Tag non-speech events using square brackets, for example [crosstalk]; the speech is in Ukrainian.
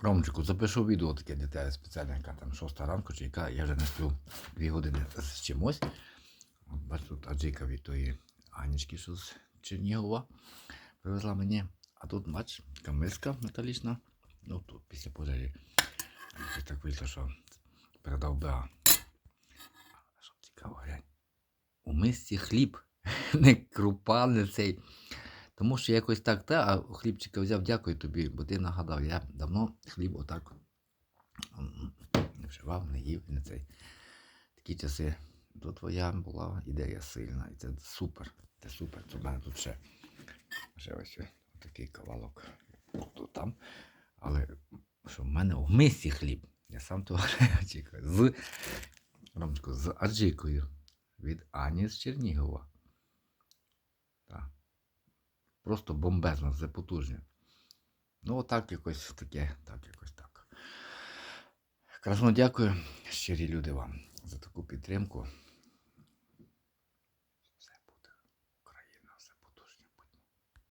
Ромчику, запишу відео таке для тебе спеціальне, яка там шоста ранку, чи яка я вже не сплю дві години з чимось. От бачу, тут аджика від тої Анічки, що з Чернігова привезла мені. А тут, бач, така металічна. Ну тут після пожежі. Якось так вийшло, що передав БА. Що цікаво, глянь. У мисці хліб, [laughs] не крупа, не цей. Тому що якось так, та, а хлібчика взяв, дякую тобі, бо ти нагадав, я давно хліб отак не вживав, не їв, не цей. Такі часи. То твоя була ідея сильна. І це супер. Це супер. Це в мене тут ще, ще ось такий кавалок. Тут там. Але що в мене в мисці хліб. Я сам того [laughs] очікую. З, Ромчику, з аджикою від Ані з Чернігова. Просто бомбезно, це потужне. Ну, отак якось таке, так якось так. Красно дякую, щирі люди вам за таку підтримку.